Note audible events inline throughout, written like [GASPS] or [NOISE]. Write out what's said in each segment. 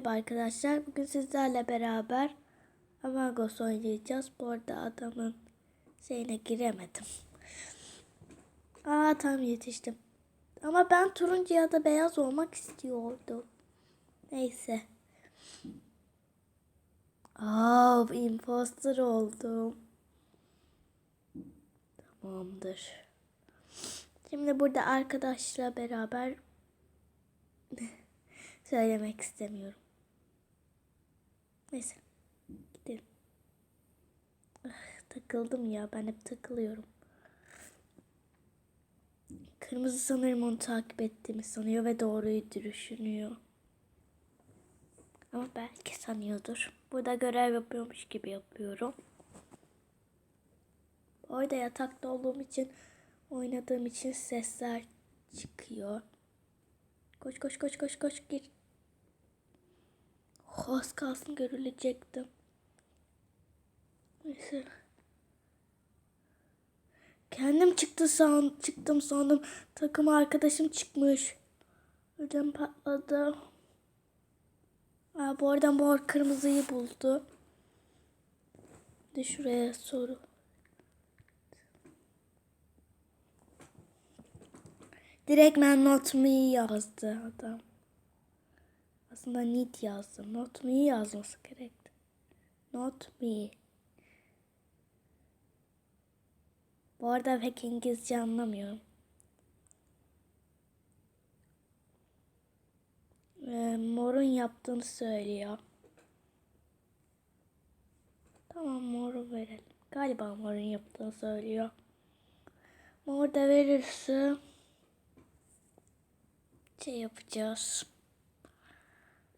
Merhaba arkadaşlar. Bugün sizlerle beraber Among Us oynayacağız. Bu arada adamın şeyine giremedim. Aa tam yetiştim. Ama ben turuncu ya da beyaz olmak istiyordum. Neyse. Aa imposter oldum. Tamamdır. Şimdi burada arkadaşla beraber [LAUGHS] söylemek istemiyorum. Neyse. Gidelim. Ah, takıldım ya. Ben hep takılıyorum. Kırmızı sanırım onu takip ettiğimi sanıyor ve doğruyu düşünüyor. Ama belki sanıyordur. Burada görev yapıyormuş gibi yapıyorum. Orada yatakta olduğum için oynadığım için sesler çıkıyor. Koş koş koş koş koş gir. Oh, az kalsın görülecektim. Neyse. Kendim çıktı san, çıktım sandım. Takım arkadaşım çıkmış. Ödüm patladı. Aa, bu arada mor kırmızıyı buldu. De şuraya soru. Direkt ben not me yazdı adam. Aslında need yazdı. Not me yazması gerekti. Not me. Bu arada pek İngilizce anlamıyorum. Ee, morun yaptığını söylüyor. Tamam moru verelim. Galiba morun yaptığını söylüyor. Mor da verirse şey yapacağız.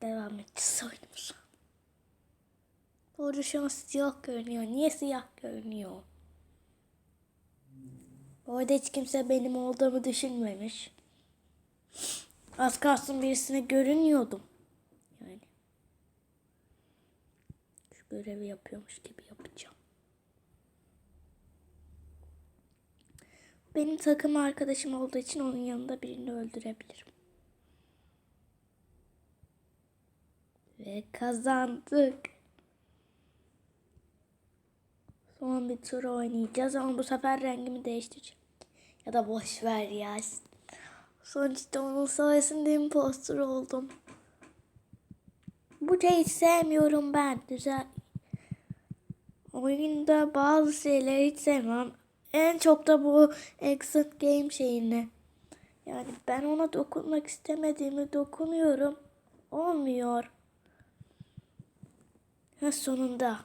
Devam edeceğiz oyunumuza. Orada şu an siyah görünüyor. Niye siyah görünüyor? Orada hiç kimse benim olduğumu düşünmemiş. Az kalsın birisine görünüyordum. Yani. Şu görevi yapıyormuş gibi yapacağım. Benim takım arkadaşım olduğu için onun yanında birini öldürebilirim. Ve kazandık. Son bir tur oynayacağız ama bu sefer rengimi değiştireceğim. Ya da boş ver ya. Sonuçta onun sayesinde impostor oldum. Bu hiç sevmiyorum ben. Güzel. Oyunda bazı şeyleri hiç sevmem. En çok da bu exit game şeyini. Yani ben ona dokunmak istemediğimi dokunuyorum. Olmuyor. Ha sonunda.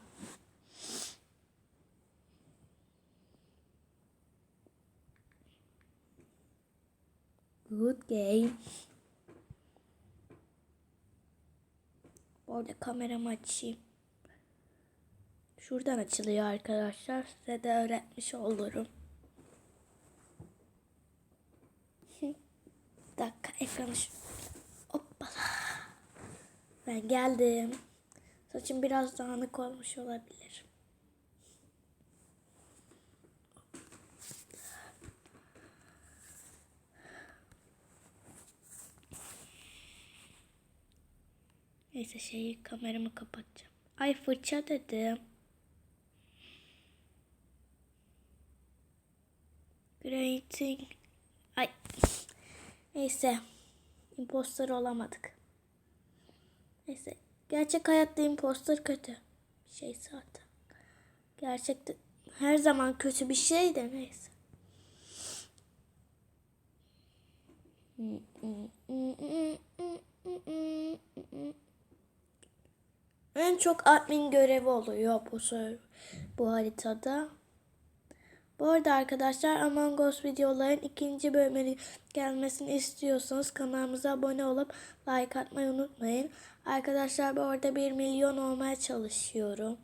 Good game. Orada kameramı açayım. Şuradan açılıyor arkadaşlar. Size de öğretmiş olurum. [LAUGHS] Bir dakika ekranı şu. Hoppala. Ben geldim. Saçım biraz dağınık olmuş olabilir. Neyse şeyi kameramı kapatacağım. Ay fırça dedim. Grating. Ay. Neyse. Imposter olamadık. Neyse. Gerçek hayatta imposter kötü. Bir şey zaten. Gerçekte her zaman kötü bir şey de neyse. En çok admin görevi oluyor bu bu haritada. Bu arada arkadaşlar Among Us videoların ikinci bölümünün gelmesini istiyorsanız kanalımıza abone olup like atmayı unutmayın. Arkadaşlar bu arada 1 milyon olmaya çalışıyorum.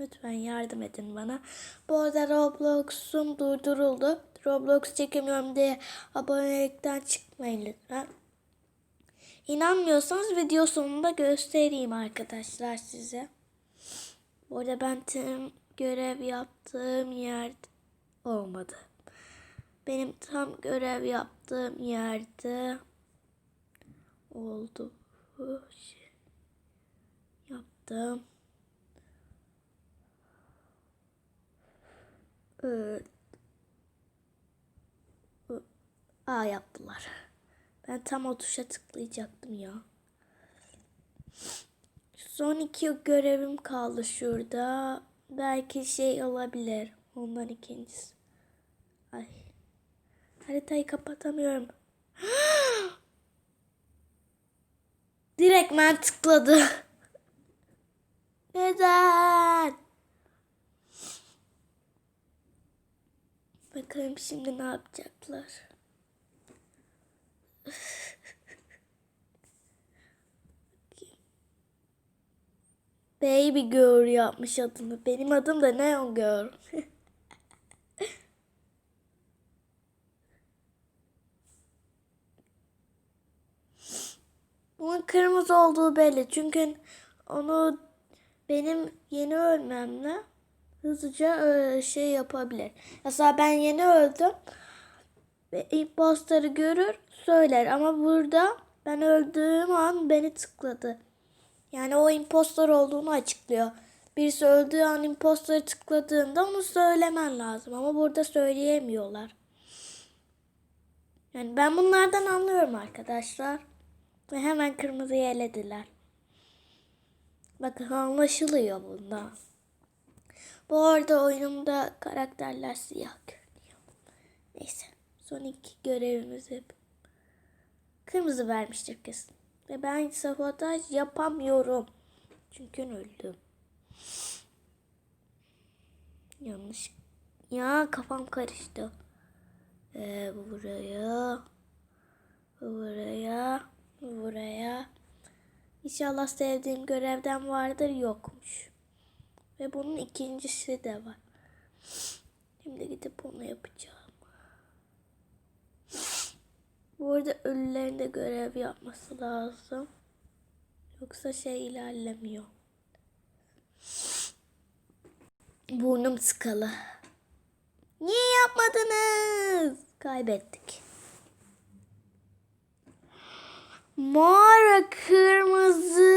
Lütfen yardım edin bana. Bu arada Roblox'um durduruldu. Roblox çekemiyorum diye abonelikten çıkmayın lütfen. İnanmıyorsanız video sonunda göstereyim arkadaşlar size. Bu arada ben tüm görev yaptığım yerde olmadı. Benim tam görev yaptığım yerde oldu yaptım. A yaptılar. Ben tam o tuşa tıklayacaktım ya. Son iki görevim kaldı şurada. Belki şey olabilir. Ondan ikincisi. Ay. Haritayı kapatamıyorum. [GASPS] Direkt ben tıkladı. [LAUGHS] Neden? Bakalım şimdi ne yapacaklar. [LAUGHS] Baby Girl yapmış adını. Benim adım da Neon Girl. [LAUGHS] Bunun kırmızı olduğu belli. Çünkü onu benim yeni ölmemle hızlıca e, şey yapabilir. Mesela ben yeni öldüm. Ve imposterı görür söyler. Ama burada ben öldüğüm an beni tıkladı. Yani o impostor olduğunu açıklıyor. Birisi öldüğü an impostor tıkladığında onu söylemen lazım. Ama burada söyleyemiyorlar. Yani ben bunlardan anlıyorum arkadaşlar. Ve hemen kırmızıyı elediler. Bakın anlaşılıyor bunda. Bu arada oyunumda karakterler siyah görünüyor. Neyse. Son iki görevimizi yap. Kırmızı vermiştir kesin. Ve ben sabotaj yapamıyorum. Çünkü öldüm. Yanlış. Ya kafam karıştı. Ee, buraya. Buraya. Buraya. İnşallah sevdiğim görevden vardır yokmuş. Ve bunun ikincisi de var. Şimdi gidip onu yapacağım. Bu arada ölülerin de görev yapması lazım. Yoksa şey ilerlemiyor. Burnum sıkalı. Niye yapmadınız? Kaybettik. Mor kırmızı.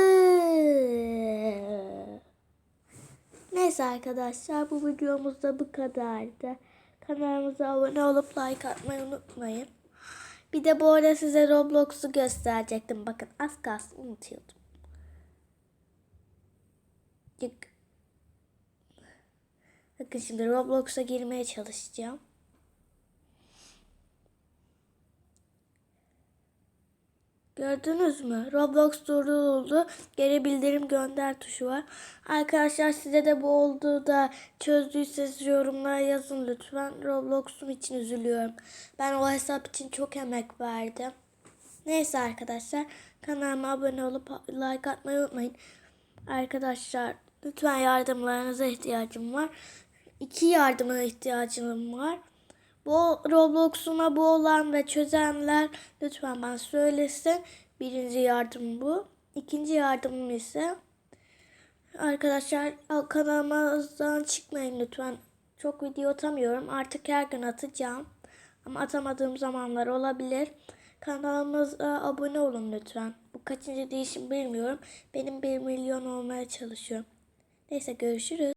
Neyse arkadaşlar bu videomuzda bu kadardı. Kanalımıza abone olup like atmayı unutmayın. Bir de bu arada size Roblox'u gösterecektim. Bakın az kalsın unutuyordum. Bakın şimdi Roblox'a girmeye çalışacağım. Gördünüz mü? Roblox durduruldu. Geri bildirim gönder tuşu var. Arkadaşlar size de bu olduğu da çözdüyseniz yorumlara yazın lütfen. Roblox'um için üzülüyorum. Ben o hesap için çok emek verdim. Neyse arkadaşlar kanalıma abone olup like atmayı unutmayın. Arkadaşlar lütfen yardımlarınıza ihtiyacım var. İki yardıma ihtiyacım var. Bu Roblox'una bu olan ve çözenler lütfen bana söylesin. Birinci yardım bu. İkinci yardımım ise arkadaşlar kanalımızdan çıkmayın lütfen. Çok video atamıyorum. Artık her gün atacağım. Ama atamadığım zamanlar olabilir. Kanalımıza abone olun lütfen. Bu kaçıncı değişim bilmiyorum. Benim 1 milyon olmaya çalışıyorum. Neyse görüşürüz.